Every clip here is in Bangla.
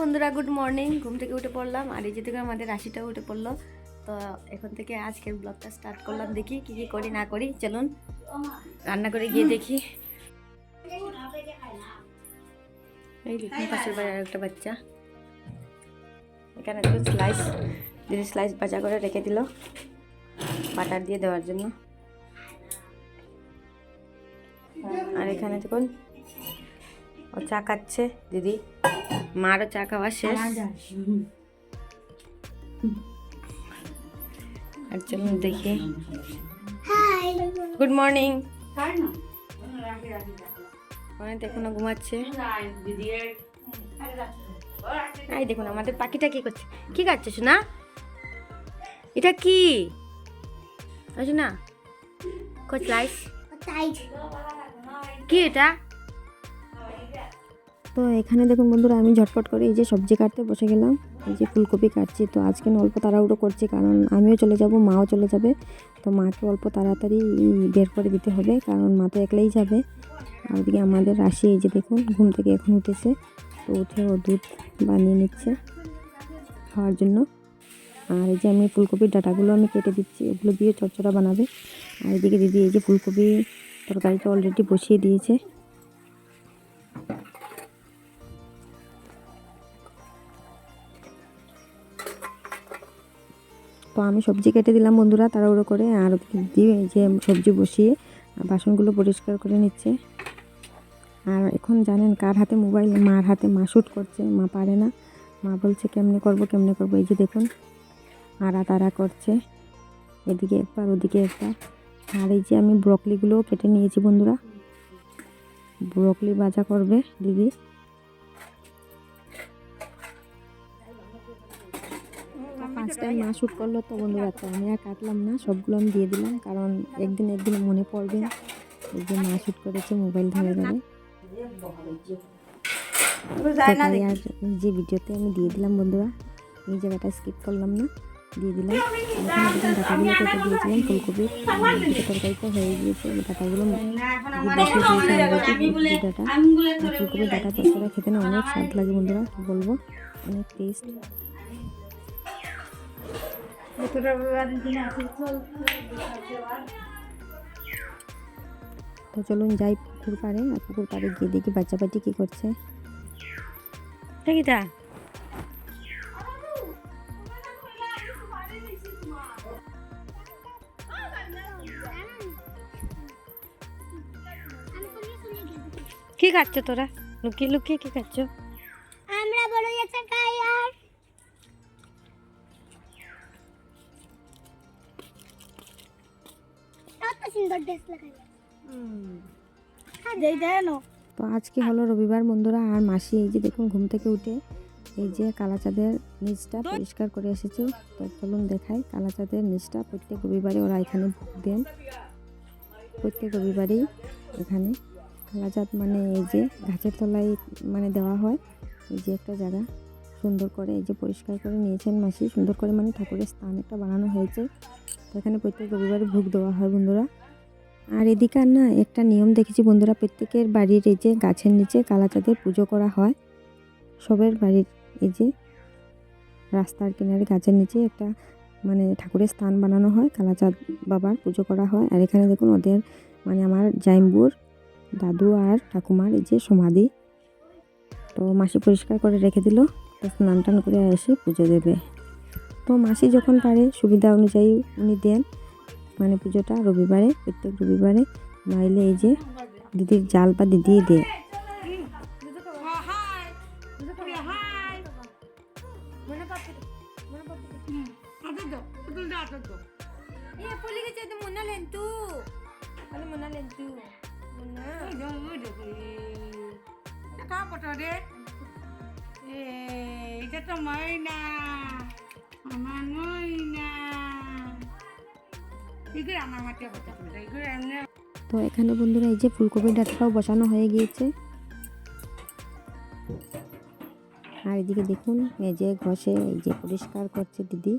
বন্ধুরা গুড মর্নিং ঘুম থেকে উঠে পড়লাম, আর এই যে থেকে আমাদের রাশিটাও উঠে পড়ল। তো এখন থেকে আজকের ব্লগটা স্টার্ট করলাম, দেখি কি কি করি, না করি, চলুন। রান্না করে গিয়ে দেখি। এই দেখুন পাশের বাড়ির একটা বাচ্চা। এখানে দেখুন স্লাইস দিদি স্লাইস ভাজা করে রেখে দিল বাটার দিয়ে দেওয়ার জন্য। আর এখানে দেখুন, ও চা খাচ্ছে, দিদি। মারও চা খাওয়া শেষ। আর চলুন দেখি। গুড মর্নিং অনেক এখনও ঘুমাচ্ছে। এই দেখুন আমাদের পাখিটা কি করছে? কি খাচ্ছে শোনা এটা কি? না কোচ লাইস কি এটা? তো এখানে দেখুন বন্ধুরা, আমি ঝটপট করে এই যে সবজি কাটতে বসে গেলাম। এই যে ফুলকপি কাটছি, তো আজকে না অল্প তাড়াহুড়ো করছি, কারণ আমিও চলে যাব, মাও চলে যাবে। তো মাকে অল্প তাড়াতাড়ি বের করে দিতে হবে, কারণ মা তো একলাই যাবে। আর ওদিকে আমাদের রাশি, এই যে দেখুন, ঘুম থেকে এখন উঠেছে। তো উঠে ও দুধ বানিয়ে নিচ্ছে খাওয়ার জন্য। আর এই যে আমি ফুলকপির ডাটাগুলো আমি কেটে দিচ্ছি, ওগুলো দিয়ে চচ্চড়া বানাবে। আর এদিকে দিদি এই যে ফুলকপি তরকারিটা অলরেডি বসিয়ে দিয়েছে। তো আমি সবজি কেটে দিলাম বন্ধুরা তাড়াহুড়ো করে। আর দিয়ে এই যে সবজি বসিয়ে বাসনগুলো পরিষ্কার করে নিচ্ছে। আর এখন জানেন কার হাতে মোবাইল? মার হাতে মা শ্যুট করছে, মা পারে না। মা বলছে, কেমনে করব কেমনে করব? এই যে দেখুন আড়া তাড়া করছে। এদিকে একবার ওদিকে একবার আর এই যে আমি ব্রকলিগুলোও কেটে নিয়েছি বন্ধুরা। ব্রকলি ভাজা করবে দিদি। ফার্স্ট টাইম মা শ্যুট করল তো বন্ধুরা তো আমি আর কাটলাম না সবগুলো আমি দিয়ে দিলাম কারণ একদিন একদিন মনে পড়বে এই যে মা শ্যুট করেছে মোবাইল ধরে ধরে। তাই আর যে ভিডিওতে আমি দিয়ে দিলাম বন্ধুরা এই জায়গাটা স্কিপ করলাম না দিয়ে দিলাম। ডাটাগুলো কেটে দিয়েছিলাম ফুলকপির দুটো তরকারিটা হয়ে গিয়েছে ডাটাগুলো ডাটা। ফুলকপির ডাটা চচ্চড়া খেতে না অনেক স্বাদ লাগে বন্ধুরা বলব? অনেক টেস্ট তো চলুন যাই পুকুর পাড়ে, আর পুকুর পাড়ে গিয়ে দেখি বাচ্চা পাটি কী করছে। কি খাচ্ছ তোরা? লুকিয়ে লুকিয়ে কি খাচ্ছ? সুন্দর ড্রেস লাগাই দেই দেন তো আজকে হলো রবিবার বন্ধুরা আর মাসি এই যে দেখুন ঘুম থেকে উঠে এই যে কালাচাঁদের নিচটা পরিষ্কার করে এসেছে। তো চলুন দেখাই কালাচাঁদের নিচটা প্রত্যেক রবিবারে ওরা এখানে ভোগ দেন। প্রত্যেক রবিবারেই এখানে। কালাচাঁদ মানে এই যে গাছের তলায় মানে দেওয়া হয়। এই যে একটা জায়গা সুন্দর করে এই যে পরিষ্কার করে নিয়েছেন মাসি। সুন্দর করে মানে ঠাকুরের স্থান একটা বানানো হয়েছে। তো এখানে প্রত্যেক রবিবারে ভোগ দেওয়া হয় বন্ধুরা। আর এদিকে না একটা নিয়ম দেখেছি, বন্ধুরা, প্রত্যেকের বাড়ির এই যে গাছের নিচে কালাচাঁদের পুজো করা হয়। সবের বাড়ির এই যে রাস্তার কিনারে গাছের নিচে একটা মানে ঠাকুরের স্থান বানানো হয়, কালাচাঁদ বাবার পুজো করা হয়। আর এখানে দেখুন ওদের মানে আমার জাইম্বুর দাদু আর ঠাকুমার এই যে সমাধি। তো মাসি পরিষ্কার করে রেখে দিল, তো স্নান টান করে এসে পুজো দেবে। তো মাসি যখন পারে সুবিধা অনুযায়ী উনি দেন। মানে পুজোটা রবিবারে, প্রত্যেক রবিবারে নাইলে এই যে দিদির জাল বা দিদি দেয় এটা তো ময়না, আমার তো এখানে বন্ধুরা এই যে ফুলকপির ডাটাটাও বসানো হয়ে গিয়েছে। আর এদিকে দেখুন, এই যে ঘষে, এই যে পরিষ্কার করছে দিদি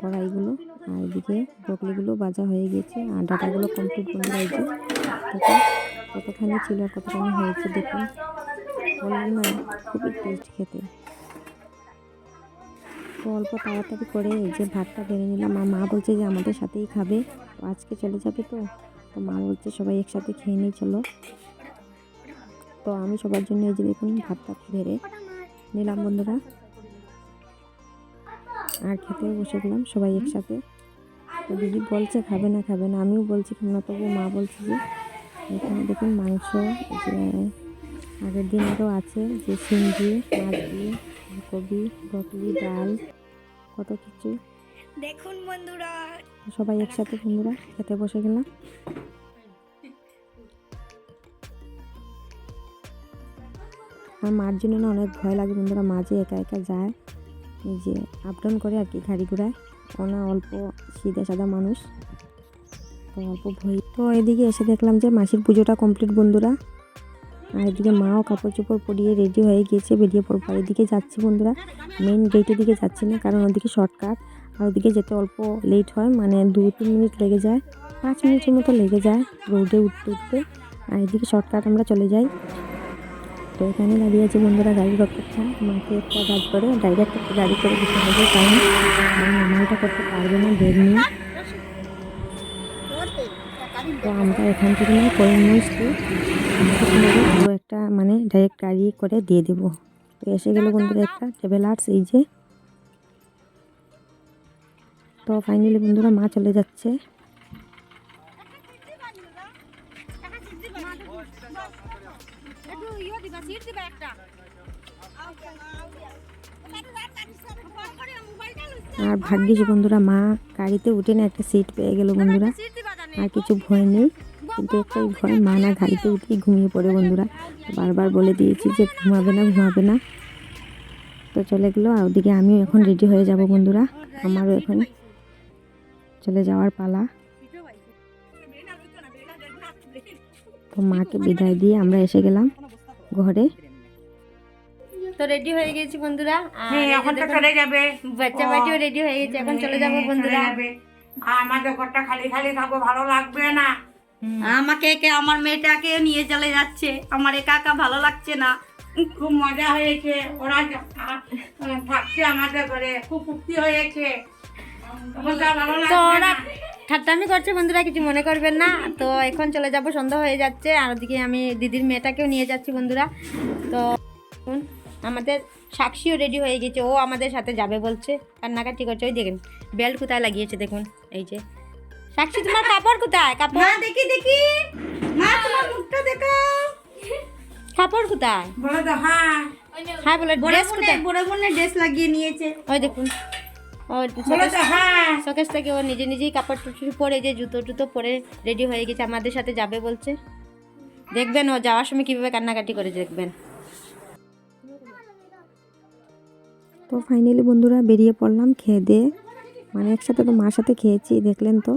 কড়াইগুলো। আর এদিকে ব্রকলিগুলো বাজা হয়ে গিয়েছে, আর ডাটাগুলো কমপ্লিট বন্ধুরা এই যে কতখানি ছিল কতখানি হয়েছে দেখুন। বললাম না, খুবই টেস্ট খেতে। অল্প তাড়াতাড়ি করে এই যে ভাতটা বেড়ে নিলাম। আর মা বলছে যে আমাদের সাথেই খাবে। তো আজকে চলে যাবে তো। তো মা বলছে সবাই একসাথে খেয়ে নিই চলো। তো আমি সবার জন্য এই যে দেখুন ভাতটা বেড়ে নিলাম বন্ধুরা। আর খেতেও বসে গেলাম সবাই একসাথে। তো দিদি বলছে খাবে না খাবে না। আমিও বলছি খাব না। তবু মা বলছে যে, এখানে দেখুন মাংস যে আগের দিন আরও আছে যে শিম দিয়ে, মাছ দিয়ে। ফুলকপি ব্রকলি ডাল কত কিছু। দেখুন বন্ধুরা। সবাই একসাথে বন্ধুরা খেতে বসে গেলাম। আর মার জন্য না অনেক ভয় লাগে বন্ধুরা মাঝে একা একা যায় এই যে আপ ডাউন করে আর কি গাড়ি ঘোড়ায়। ওনা অল্প সিধা সাদা মানুষ তো অল্প ভয়। তো এদিকে এসে দেখলাম যে মাসির পুজোটা কমপ্লিট বন্ধুরা। আর এদিকে মাও কাপড় চোপড় পরিয়ে রেডি হয়ে গিয়েছে, বেরিয়ে পড়ব আর এদিকে যাচ্ছি বন্ধুরা। মেন গেটের দিকে যাচ্ছি না, কারণ ওদিকে শর্টকাট আর ওদিকে যেতে অল্প লেট হয় মানে দু তিন মিনিট লেগে যায়, পাঁচ মিনিটের মতো লেগে যায় রোডে উঠতে উঠতে। আর এদিকে শর্টকাট আমরা চলে যাই। তো এখানে দাঁড়িয়ে আছে বন্ধুরা, গাড়ি গাড়ির অপেক্ষা মাকে একটা গাড়ি করে ডাইরেক্ট একটা গাড়ি করে দিতে হবে, কারণ মা মামাইটা করতে পারবে না বের নিয়ে তো আমরা এখান থেকে নিয়ে এসছি আমাকে একটা মানে ডাইরেক্ট গাড়ি করে দিয়ে দেবো। তো এসে গেলো বন্ধুরা একটা ট্রাভেলার্স এই যে। তো ফাইনালি বন্ধুরা মা চলে যাচ্ছে। আর ভাগ্যিস বন্ধুরা মা গাড়িতে উঠে না একটা সিট পেয়ে গেল বন্ধুরা। আর কিছু ভয় নেই। কিন্তু একটাই ভয় মা না গাড়িতে উঠেই ঘুমিয়ে পড়ে বন্ধুরা। বারবার বলে দিয়েছি যে ঘুমাবে না ঘুমাবে না। তো চলে গেলো আর ওদিকে আমিও এখন রেডি হয়ে যাব বন্ধুরা। আমারও এখন চলে যাওয়ার পালা। তো মাকে বিদায় দিয়ে আমরা এসে গেলাম ঘরে। তো রেডি হয়ে গেছি বন্ধুরা। হ্যাঁ এখন তো চলে যাবে। বাচ্চা বাটিও রেডি হয়ে গেছে এখন চলে যাব হ্যাঁ, বন্ধুরা। আমাদের ঘরটা খালি খালি থাকব ভালো লাগবে না। আমাকে একে আমার মেয়েটাকে নিয়ে চলে যাচ্ছে। আমার একা একা ভালো লাগছে না। খুব মজা হয়েছে। ওরা থাকছে আমাদের ঘরে। খুব ফুর্তি হয়েছে। তো ওরা ঠাট্টামি করছে বন্ধুরা কিছু মনে করবেন না। তো এখন চলে যাব সন্ধ্যা হয়ে যাচ্ছে। আর ওদিকে আমি দিদির মেয়েটাকেও নিয়ে যাচ্ছি বন্ধুরা। তো আমাদের সাক্ষীও রেডি হয়ে গেছে ও আমাদের সাথে যাবে বলছে। কান্নাকাটি করছে? ওই দেখেন বেল্ট কোথায় লাগিয়েছে দেখুন এই যে। সাক্ষী তোমার কাপড় কোথায়? কাপড়? দেখি দেখি। মা তোমার মুখটা দেখো। কাপড় কোথায়? বলো তো হ্যাঁ। হ্যাঁ বলে ড্রেস কোথায়? বড় বোনের ড্রেস লাগিয়ে নিয়েছে। ওই দেখুন। বলো হ্যাঁ। থেকে ও নিজে নিজেই কাপড় টুপড়ি পরে যে জুতো টুতো পরে রেডি হয়ে গেছে আমাদের সাথে যাবে বলছে। দেখবেন ও যাওয়ার সময় কীভাবে কান্নাকাটি করে দেখবেন। তো ফাইনালি বন্ধুরা বেরিয়ে পড়লাম, খেয়ে দিয়ে। মানে একসাথে তো মার সাথে খেয়েছি, দেখলেন তো।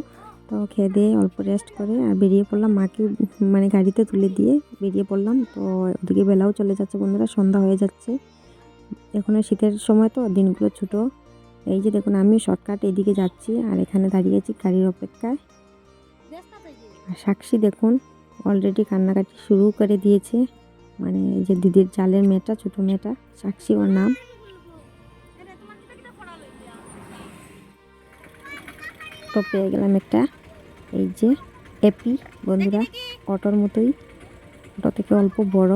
তো খেয়ে দিয়ে অল্প রেস্ট করে আর বেরিয়ে পড়লাম মাকে মানে গাড়িতে তুলে দিয়ে বেরিয়ে পড়লাম। তো ওদিকে বেলাও চলে যাচ্ছে বন্ধুরা, সন্ধ্যা হয়ে যাচ্ছে। এখন শীতের সময় তো, দিনগুলো ছোটো। এই যে দেখুন আমি শর্টকাট এদিকে যাচ্ছি আর এখানে দাঁড়িয়ে আছি গাড়ির অপেক্ষায়। আর সাক্ষী দেখুন অলরেডি কান্নাকাটি শুরু করে দিয়েছে। মানে যে দিদির জালের মেয়েটা, ছোটো মেয়েটা, সাক্ষী ওর নাম। তো পেয়ে গেলাম একটা। এই যে এপি বন্ধুরা অটোর মতোই। অটো থেকে অল্প বড়।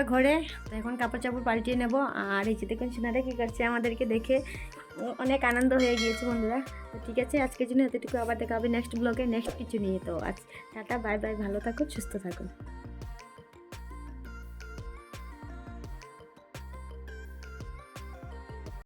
বন্ধুরা ঘরে, তো এখন কাপড় চাপড় পাল্টিয়ে নেব। আর এই যে দেখুন সিনারা কী করছে আমাদেরকে দেখে অনেক আনন্দ হয়ে গিয়েছে বন্ধুরা। তো ঠিক আছে, আজকের জন্য এতটুকু আবার দেখা হবে নেক্সট ব্লগে নেক্সট কিছু নিয়ে। তো আজ টাটা বাই বাই ভালো থাকুন, সুস্থ থাকুন।